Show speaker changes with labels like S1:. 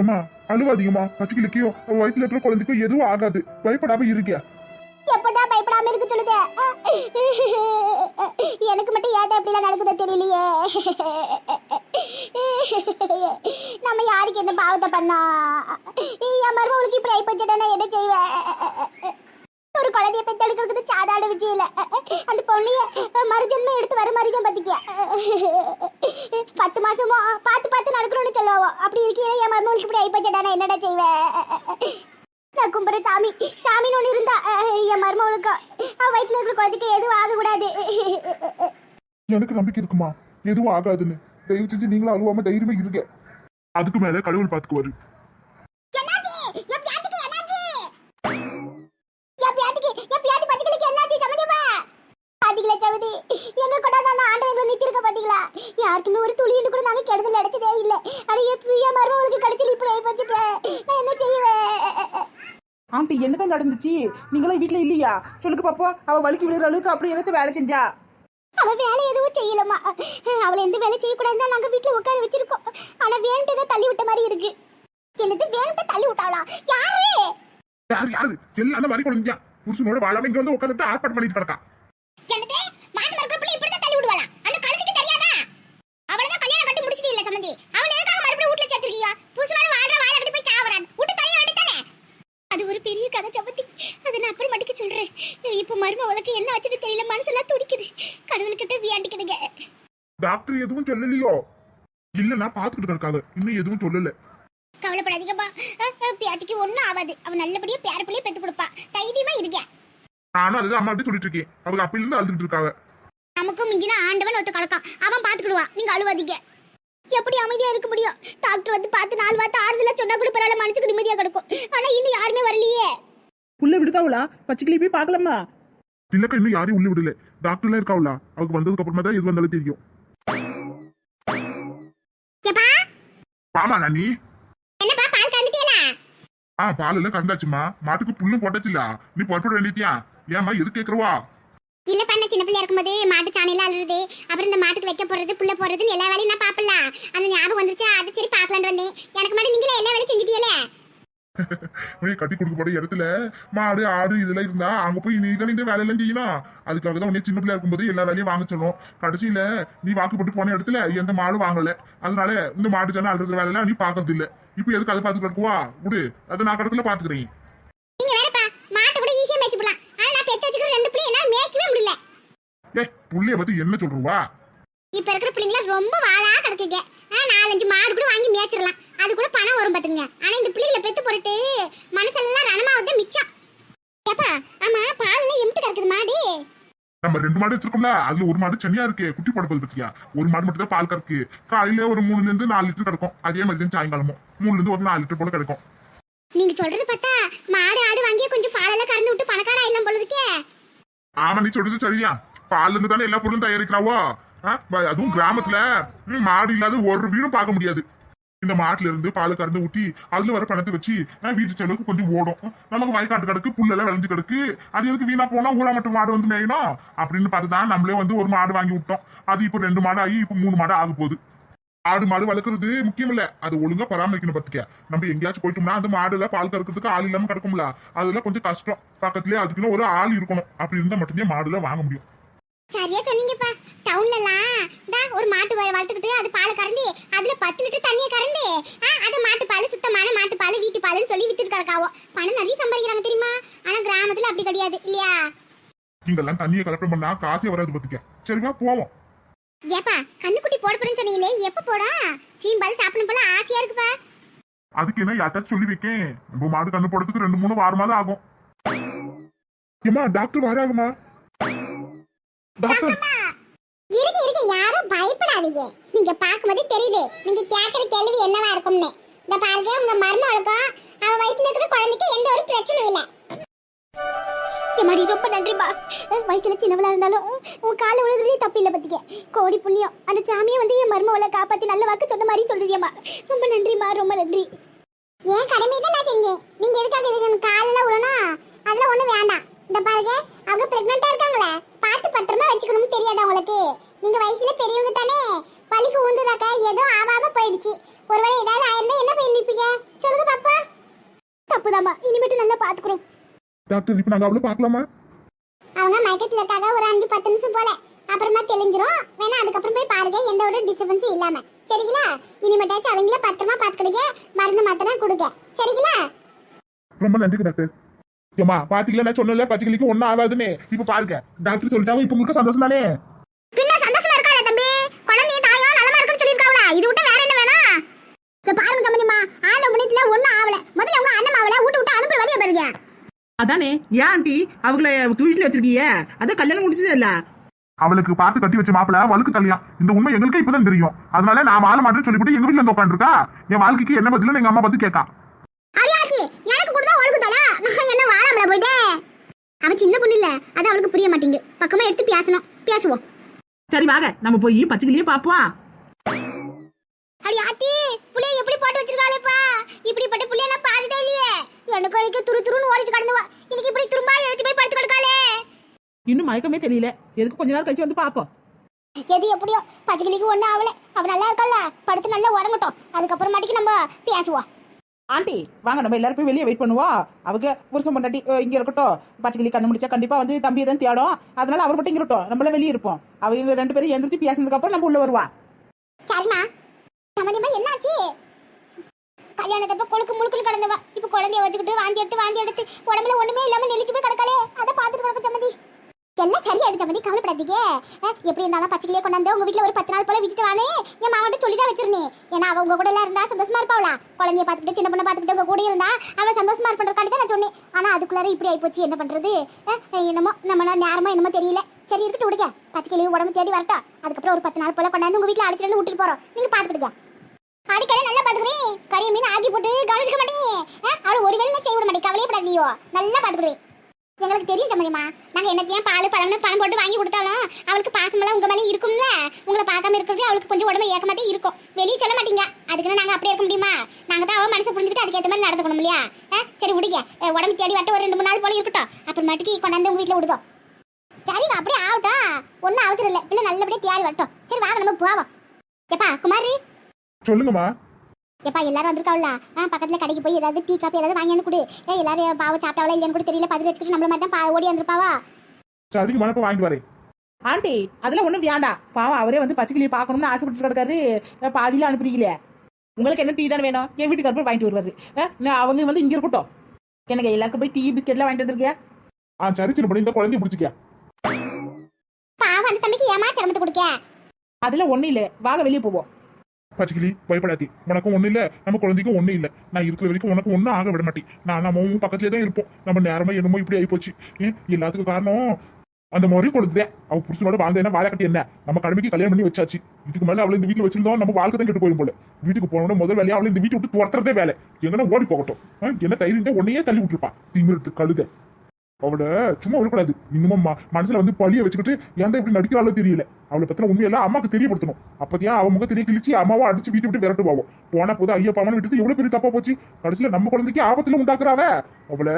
S1: ஏமா அழுவாதீங்கம்மா. பச்சைக்கிளிக்கோ வயிற்றுல இருக்கிற குழந்தைக்கும் எதுவும் ஆகாது. பயப்படாம இருக்க
S2: எப்படா பயப்படாம இருக்க சொல்லுது? எனக்கு மட்டும் ஏதா இப்படிலாம் நடக்குதோ தெரியலையே. நம்ம யாருக்கு என்ன பாவத்தை பண்ணா? என் மருமகளுக்கு இப்படி ஆயிப்போச்சுட்டா நான் என்ன செய்வேன்? ஒரு குழந்தைய பெத்தெடுக்கிறது சாதாரண விஜய் இல்ல. அந்த பொண்ணைய மறுஜன்மம் எடுத்து வர மாதிரி தான் பாத்திக்க பத்து மாசமா பார்த்து பார்த்து நடக்கணும்னு சொல்லுவோம் அப்படி இருக்கீங்க என் மருமகளுக்கு இப்படி ஆயிப்போச்சுட்டா நான் என்னடா செய்வேன்? நான் கும்புற சாமி சாமின்னு ஒன்று இருந்தா என் மருமகளுக்கு அவன் வயிற்றுல இருக்கிற குழந்தைக்கு எதுவும் ஆகக்கூடாது.
S1: எனக்கு நம்பிக்கை இருக்குமா? எதுவும் ஆகாதுன்னு. தயவு செஞ்சு நீங்களும் அழுவாம தைரியமா இருங்க. அதுக்கு மேல கடவுள் பாத்துக்குவாரு
S2: என்னாச்சு என் பியாத்துக்கு என்னாச்சு என் பியாத்துக்கு என் பியாத்து பச்சைக்கிளிக்கு என்னாச்சு சம்மதிப்பா பாத்தீங்களா சவுதி எங்க கூட தான் ஆண்டவன் எங்களை நிறுத்திருக்க பாத்தீங்களா யாருக்குமே ஒரு துளின்னு கூட நாங்க கெடுதல் அடைச்சதே இல்ல. ஆனா என் பிரியா மருமகளுக்கு கடைசியில் இப்படி ஆகி போச்சு நான் என்ன செய்வேன்?
S3: ஆண்டி என்னதான் நடந்துச்சு? நீங்களும் வீட்ல இல்லையா? சொல்லுங்க பாப்பா. அவ வலிக்கு விழுற அளவுக்கு அப்படி எனக்கு வேலை செஞ்சா.
S2: அவ வேலை எதுவும் செய்யலம்மா. அவளை எந்த வேலை செய்யக்கூடாதுன்னு தான் நாங்க வீட்டுல உட்கார வச்சிருக்கோம். ஆனா வேணுட்டே தள்ளி விட்ட மாதிரி இருக்கு. என்னது வேணுட்டே தள்ளி விட்டாளா? யாரு?
S1: யாரு யாரு? எல்லாம் அந்த மாதிரி குழந்தைங்க புருஷனோட வாழாம இங்க வந்து உட்காந்துட்டு ஆர்ப்பாட்டம் பண்ணிட்டு கிடக்கா.
S2: என்னது மாசம் இருக்கிற பிள்ளை இப்படி தான் தள்ளி விடுவாளா அந்த கழுதைக்கு தெரியாதா அவளை தான் கல்யாணம் கட்டி முடிச்சிட்டு இல்ல சம்மந்தி அவளை எதுக்காக மறுபடியும் வீட்டுல சேர்த்திருக்கீங்க புருஷனோட வாழ்ற வாழ கட்டி போய் சாவறான் விட்டு தனியா வேண்டித்தானே அது ஒரு பெரிய கதை சம்மந்தி அதை நான் அப்புறம் மட்டுக்கு சொல்றேன் இப்ப மருமவளுக்கு என்ன ஆச்சுன்னு தெரியல மனசெல்லாம் துடிக்குது. கடவுள்கிட்ட வியாண்டிக்குதுங்க
S1: டாக்டர் எதுவும் சொல்லலையோ? இல்ல நான் பாத்துக்கிட்டு இருக்காங்க இன்னும் எதுவும் சொல்லல.
S2: கவலைப்படாதீங்கப்பா. பியாத்திக்கு ஒண்ணும் ஆகாது அவன் நல்லபடியா பேர பிள்ளைய பெத்து கொடுப்பா. தைரியமா இருக்க
S1: நானும் அதுதான் அம்மா சொல்லிட்டு இருக்கேன். அவங்க அப்பையில இருந்து அழுதுட்டு இருக்காங்க.
S2: நமக்கும் மிஞ்சினா ஆண்டவன் ஒத்து கணக்கான் அவன் பாத்துக்கிடுவான் நீங்க அழுவாதீங்க. எப்படி அமைதியா இருக்க முடியும்? டாக்டர் வந்து பார்த்து நாலு வார்த்தை ஆறுதலா சொன்னா கூட பரவாயில்ல. மனசுக்கு நிம்மதியா கிடக்கும். ஆனா இன்னும் யாருமே வரலையே.
S3: புள்ள விடுதாவளா? பச்சைக்கிளி போய் பார்க்கலாமா?
S1: இல்லக்கா இன்னும் யாரையும் உள்ள விடல. டாக்டர்லாம் இருக்காவுல அவங்க வந்ததுக்கு அப்புறமா தான் எது வந்தாலும் தெரியும். பாமா நீ
S2: என்னப்பா பால் கண்டுட்டியலா
S1: ஆ பால் எல்லாம் கறந்தாச்சுமா. மாட்டுக்கு புல்லும் போட்டாச்சுல. நீ புறப்பட வேண்டியதியா ஏமா எது கேக்குறவா
S2: இல்ல பண்ண சின்ன பிள்ளையா இருக்கும்போது மாட்டு சாணியில அழுறது அப்புறம் இந்த மாட்டுக்கு வைக்க போறது புள்ள போறதுன்னு எல்லா வேலையும் நான் பாப்பல அந்த ஞாபகம் வந்துருச்சா? அது சரி பாக்கலான்னு வந்தேன். எனக்கு மட்டும் நீங்களே எல்லா வேலையும் செஞ்சுட்டீங்களே
S1: உனக்கு கட்டி கொடுக்கப்பட இடத்துல மாடு ஆடு இதெல்லாம் இருந்தா அங்க போய் நீ தானே இந்த வேலையெல்லாம் செய்யணும். அதுக்காக தான் உன்னை சின்ன பிள்ளையா இருக்கும்போது எல்லா வேலையும் வாங்க சொல்லும் கடைசியில நீ வாக்குப்பட்டு போன இடத்துல எந்த மாடு வாங்கல. அதனால இந்த மாடு ஜன அழுற வேலையெல்லாம் நீ பாக்குறது இல்ல. இப்போ எதுக்கு அதை பார்த்து கிடக்குவா? விடு. அதை நான் கடத்துல பாத்துக்கிறேன்
S2: மாட்டை பெத்து பிள்ளை
S1: புள்ளைய பத்தி என்ன சொல்றவா?
S2: இப்ப இருக்கிற பிள்ளைங்கள ரொம்ப வாழா கிடக்குங்க. நாலஞ்சு மாடு கூட வாங்கி மேய்ச்சிடலாம். அது கூட பணம் வரும் பாத்துங்க ஆனா இந்த பிள்ளைகளை பெத்து போட்டுட்டு மனசெல்லாம் ரணமாவது மிச்சம். ஏப்பா ஆமா பால்ல எம்பிட்டு கிடக்குது மாடு?
S1: நம்ம ரெண்டு மாடு வச்சிருக்கோம்ல அதுல ஒரு மாடு சென்னையா இருக்கு குட்டி போட போகுது பத்தியா? ஒரு மாடு மட்டும் தான் பால் கறக்கு. காலையில ஒரு மூணுல இருந்து நாலு லிட்டர் கிடக்கும் அதே மாதிரி தான் சாயங்காலமும். மூணுல இருந்து ஒரு நாலு லிட்டர் போல கிடைக்கும்
S2: நீங்க சொல்றது பார்த்தா மாடு ஆடு வாங்கியே கொஞ்சம் பாலெல்லாம் கறந்து விட்டு பணக்கார ஆயிடலாம் போல இருக்கே.
S1: ஆமா நீ சொல்றது சரியா. பால்ல இருந்து தானே எல்லா பொருளும் தயாரிக்கிறாவோ? அதுவும் கிராமத்துல. மாடு இல்லாத ஒரு வீடும் பார்க்க முடியாது. இந்த மாட்டுல இருந்து பால் கறந்து ஊட்டி அதுல வர பணத்தை வச்சு வீட்டு செலவுக்கு கொஞ்சம் ஓடும். நமக்கு வயக்காட்டு கிடக்கு புல்லெல்லாம் விளைஞ்சு கிடக்கு. அது எதுக்கு வீணா போனா ஊழா மட்டும் மாடு வந்து மேயணும் அப்படின்னு பார்த்துதான் நம்மளே வந்து ஒரு மாடு வாங்கி விட்டோம். அது இப்போ ரெண்டு மாடு ஆகி இப்போ மூணு மாடு ஆக போகுது. ஆடு மாடு வளர்க்குறது முக்கியம் இல்ல அது ஒழுங்கா பராமரிக்கணும் பாத்துக்க. நம்ம எங்கேயாச்சும் போயிட்டோம்னா அந்த மாடுல பால் கறக்கிறதுக்கு ஆள் இல்லாம கிடக்கும்ல. அதெல்லாம் கொஞ்சம் கஷ்டம். பக்கத்துலயே அதுக்குன்னு ஒரு ஆள் இருக்கணும். அப்படி இருந்தா மட்டும்தான் மாடுல வாங்க முடியும்.
S2: சரியா சொன்னீங்கப்பா. டவுன்லலாம் தா ஒரு மாட்டு வ- வளர்த்துக்கிட்டு அது பால் கறந்து அதுல பத்து லிட்டர் தண்ணியை கறந்து ஆ, அது மாட்டு பால் சுத்தமான மாட்டு பால் வீட்டு பால்னு சொல்லி வித்துட்டு கிடக்காவோ. பணம் நிறைய சம்பாதிக்கிறாங்க தெரியுமா? ஆனா கிராமத்துல அப்படி கிடையாது இல்லையா?
S1: இங்கெல்லாம் தண்ணியை கலப்படம் பண்ணா காசே வராது பாத்துக்க. சரிவா போவோம்.
S2: ஏப்பா கண்ணுக்குட்டி போட போறேன்னு சொன்னீங்களே எப்ப போடா? சீம்பால் சாப்பிடணும் போல ஆசையா இருக்குப்பா.
S1: அதுக்கு என்ன யார்ட்டாச்சும் சொல்லி வைக்கேன்? நம்ம மாடு கண்ணு போடுறதுக்கு ரெண்டு மூணு வாரமாவது ஆகும். ஏமா டாக்டர் வராகுமா டாக்டர்.
S2: இருங்க இருங்க யாரும் பயப்படாதீங்க. நீங்க பாக்கும்போது தெரியுது. நீங்க கேக்குற கேள்வி என்னவா இருக்கும்னு. இந்த பாருங்க உங்க மருமகளுக்கும் அவ வயித்துல இருக்கிற குழந்தைக்கு எந்த ஒரு பிரச்சனையும் இல்ல. எம்மாடி ரொம்ப நன்றிமா வயசுல சின்னவளா இருந்தாலும் உன் கால விழுதுலயே தப்பு இல்ல பத்திக்க. கோடி புண்ணியம். அந்த சாமியை வந்து என் மருமவளை காப்பாத்தி நல்ல வாக்கு சொன்ன மாதிரி சொல்றீங்கம்மா ரொம்ப நன்றிமா ரொம்ப நன்றி. ஏன் கடமை தான் நான் செஞ்சேன்? நீங்க எதுக்காக இதுக்கு காலில் விழணும் அதெல்லாம் ஒண்ணும் வேண்டாம் இந்த பாருங்க உங்களுக்கு நீங்க வயசுல பெரியவங்க தானே? வலிக்கு ஊந்துதாக்கா ஏதோ ஆவாம போயிடுச்சு. ஒருவேளை ஏதாவது ஆயிருந்தா என்ன போய் நிப்பீங்க சொல்லுங்க பாப்பா. தப்புதாம்மா. இனிமேட்டு நல்லா பாத்துக்கிறோம்
S1: டாக்டர் இப்ப நாங்க அவ்வளவு பார்க்கலாமா?
S2: அவங்க மயக்கத்துல இருக்காங்க. ஒரு அஞ்சு பத்து நிமிஷம் போல. அப்புறமா தெளிஞ்சிரும். வேணா அதுக்கப்புறம் போய் பாருங்க. எந்த ஒரு டிஸ்டர்பன்ஸும் இல்லாம. சரிங்களா? இனிமேட்டாச்சும் அவங்கள பத்திரமா பாத்துக்கிடுங்க. மருந்து மாத்திரை கொடுங்க. சரிங்களா?
S1: ரொம்ப நன்றி டாக்டர். ஏமா பாத்தீங்களா? நான் சொன்னல பச்சைக்கிளிக்கு ஒன்னும் ஆகாதுன்னு. இப்ப பாருங்க. டாக்டர் சொல்லிட்டாங்க இப்ப உங்களுக்கு சந்தோஷம் தானே?
S2: புண்ணியத்துல ஒண்ணும் ஆவல? முதல்ல உங்க அண்ணன் ஆவல விட்டு விட்டு அனுப்புற வழிய பாருங்க.
S3: அதானே? ஏன் ஆண்டி? அவங்கள வீட்டுல வச்சிருக்கீங்க. அதான் கல்யாணம் முடிச்சது இல்ல?
S1: அவளுக்கு பார்த்து கட்டி வச்ச மாப்பிள வழுக்கு தள்ளியா. இந்த உண்மை எங்களுக்கு இப்பதான் தெரியும். அதனால நான் வாழ மாட்டேன்னு சொல்லிவிட்டு எங்க வீட்டுல வந்து உட்காந்துருக்கா என் வாழ்க்கைக்கு என்ன பதிலும் எங்க அம்மா பார்த்து கேட்கா.
S2: அரியாச்சி எனக்கு கூட தான் ஒழுகு தல நான் என்ன வாழாமல போயிட்டேன் அவ சின்ன பொண்ணு இல்ல. அது அவளுக்கு புரிய மாட்டேங்குது. பக்கமா எடுத்து பேசணும். பேசுவோம்.
S3: சரி வாங்க. நம்ம போய் பச்சைக்கிளியே பாப்போம்
S2: அடி ஆத்தி புளிய எப்படி போட்டு வச்சிருக்காளேப்பா இப்படிப்பட்ட புளிய நான் பார்த்ததே இல்லையே வரைக்கும் துரு துருன்னு ஓடிட்டு கடந்துவா. இன்னைக்கு இப்படி திரும்ப எழுதி போய் படுத்து கிடக்காளே.
S3: இன்னும் மயக்கமே தெரியல. எதுக்கு கொஞ்ச நேரம் கழிச்சு வந்து பாப்போம்.
S2: எது எப்படியோ பச்சைக்கிளிக்கு ஒன்றும் ஆகல அவ நல்லா இருக்கல்ல படுத்து நல்லா உறங்கட்டும். அதுக்கப்புறமாட்டிக்கு நம்ம பேசுவோம்.
S3: ஆண்டி வாங்க நம்ம எல்லாரும் போய் வெளியே வெயிட் பண்ணுவோம். அவங்க புருஷன் பொண்டாட்டி இங்க இருக்கட்டும். பச்சைக்கிளி கண்ணு முடிச்சா கண்டிப்பா வந்து தம்பியை தான் தேடும். அதனால அவர் மட்டும் இங்க இருக்கட்டும். நம்மள வெளியே இருப்போம். அவங்க ரெண்டு பேரும் எந்திரிச்சு பேசினதுக்கு அப்புறம் நம்ம உள்ள வருவா
S2: சரிம்மா. சம்மந்தியமா என்னாச்சு? கல்யாணத்தப்ப கொழுக்கு முழுக்குன்னு கிடந்தவா. இப்ப குழந்தைய வச்சுக்கிட்டு வாந்தி எடுத்து வாந்தி எடுத்து உடம்புல ஒண்ணுமே இல்லாம நெளிச்சு போய் கிடக்காளே. அதை பார்த்துட்டு கிடக்க சம்மதி எல்லாம் சரியாயிடு சம்மந்தி கவலைப்படாதீங்க. எப்படி இருந்தாலும் பச்சைக்கிளியே கொண்டாந்து உங்க வீட்டுல ஒரு பத்து நாள் போல விட்டுட்டு வானே. என் மாவட்ட சொல்லி தான் வச்சிருந்தேன் ஏன்னா அவங்க கூட எல்லாம் இருந்தா சந்தோஷமா இருப்பாளா? குழந்தைய பார்த்துக்கிட்டு சின்ன பொண்ணை பார்த்துக்கிட்டு உங்க கூட இருந்தா அவன் சந்தோஷமா இருப்பன்றதுக்காண்டி தான் நான் சொன்னேன். ஆனா அதுக்குள்ளார இப்படி ஆயிப்போச்சு. என்ன பண்றது? என்னமோ நம்ம நேரமா என்னமோ தெரியல. சரி இருக்கட்டும் விடுங்க. பச்சைக்கிளியும் உடம்பு தேடி வரட்டும் அதுக்கப்புறம் ஒரு பத்து நாள் போல கொண்டாந்து உங்க வீட்டுல அழைச்சிட்டு வந்து விட்டுட்டு போறோம். நீங்க பாத்துக்கிடுங்க அடிக்கடி நல்லா பாத்துக்கிறேன் கறிய போட்டு கவனிச்சுக்க மாட்டேன். அவளை ஒரு வேலை செய்ய விட மாட்டேன். கவலையப்படாதியோ நல்லா பார்த்துக்கிடுவேன் எங்களுக்கு தெரியும் சம்மதிமா நாங்க என்னத்தையும் பால் பழம்னு பணம் போட்டு வாங்கி கொடுத்தாலும் அவளுக்கு பாசமெல்லாம் உங்க மேலே இருக்கும்ல? உங்களை பார்க்காம இருக்கிறது அவளுக்கு கொஞ்சம் உடம்பு ஏக்கமாதே இருக்கும். வெளியே சொல்ல மாட்டீங்க. அதுக்குன்னு நாங்க அப்படியே இருக்க முடியுமா? நாங்க தான் அவ மனசை புரிஞ்சுக்கிட்டு அதுக்கேற்ற மாதிரி நடந்துக்கணும் இல்லையா? சரி விடுங்க. உடம்பு தேடி வட்ட ஒரு ரெண்டு மூணு நாள் போல இருக்கட்டும். அப்புறமாட்டிக்கு கொண்டாந்து உங்கள் வீட்டில் விடுதோம். சரிங்க அப்படியே ஆகட்டும் ஒன்றும் அவசரம் இல்லை. பிள்ளை நல்லபடியா தேடி வரட்டும். சரி வாங்க நம்ம போவோம். எப்பா குமாரி.
S1: சொல்லுங்கம்மா.
S2: எப்பா எல்லாரும் வந்திருக்காவுல ஆ பக்கத்துல கடைக்கு போய் ஏதாவது டீ காப்பி ஏதாவது வாங்கி வந்து கொடு. ஏ எல்லாரும் பாவ சாப்பிட்டாவளா இல்லையான்னு கூட தெரியல. பதில் வச்சுக்கிட்டு நம்மள மாதிரி தான் பா- ஓடி வந்திருப்பாவா?
S1: சரிங்கம்மா இப்ப வாங்கிட்டு வரேன்.
S3: ஆண்டி அதெல்லாம் ஒண்ணும் வேண்டாம். பாவம் அவரே வந்து பச்சைக்கிளியை பார்க்கணும்னு ஆசைப்பட்டு கிடக்காரு. அஹ், பாதியில அனுப்புறீங்களே உங்களுக்கு என்ன டீ தானே வேணும்? என் வீட்டுக்கு போய் வாங்கிட்டு வருவாரு. அஹ், நான் அவங்க வந்து இங்க இருக்கட்டும். எனக்கு எல்லாருக்கும் போய் டீ பிஸ்கெட்லாம் வாங்கிட்டு வந்திருக்கியா?
S1: ஆ சரி சின்ன பொண்ணு இந்த குழந்தைய பிடிச்சிக்க
S2: பாவம் அந்த தம்பிக்கு ஏமா சிரமத்தை கொடுக்க?
S3: அதெல்லாம் ஒண்ணும் இல்ல. வாங்க வெளியே போவோம்.
S1: பச்சைக்கிளி பயப்படாதி. உனக்கும் ஒண்ணு இல்ல நம்ம குழந்தைக்கும் ஒண்ணு இல்ல. நான் இருக்கிற வரைக்கும் உனக்கு ஒண்ணும் ஆக விட மாட்டேன். நான் நம்மவும் பக்கத்துலயே தான் இருப்போம். நம்ம நேரமா என்னமோ இப்படி ஆகி போச்சு எல்லாத்துக்கும் காரணம் அந்த முறை கொடுத்தே அவ புருஷனோட வாழ்ந்தேன்னா வாழை கட்டி என்ன? நம்ம கடமைக்கு கல்யாணம் பண்ணி வச்சாச்சு. இதுக்கு மேல அவளை இந்த வீட்டுல வச்சிருந்தோம் நம்ம வாழ்க்கை தான் கெட்டு போயிடும் போல. வீட்டுக்கு போனோட முதல் வேலையா அவளை இந்த வீட்டை விட்டு துரத்துறதே வேலை. எங்கன்னா ஓடி போகட்டும். என்ன தைரியம் உன்னையே தள்ளி விட்டுருப்பா. திமிருக்கு கழுத. அவளை சும்மா விடக்கூடாது. இன்னமும் மனசுல வந்து பழிய வச்சுக்கிட்டு எந்த இப்படி நடிக்கிறாளோ தெரியல. அவளை பத்தின உண்மையெல்லாம் அம்மாக்கு தெரியப்படுத்தணும். அப்பதான் அவன் முக கிழிச்சு அம்மாவை அடிச்சு வீட்டு விட்டு விரட்டு போவோம் போன போது ஐயா பாவனை விட்டு எவ்வளவு பெரிய தப்பா போச்சு. கடைசியில நம்ம குழந்தைக்கு ஆபத்துல உண்டாக்குறாவ? அவளை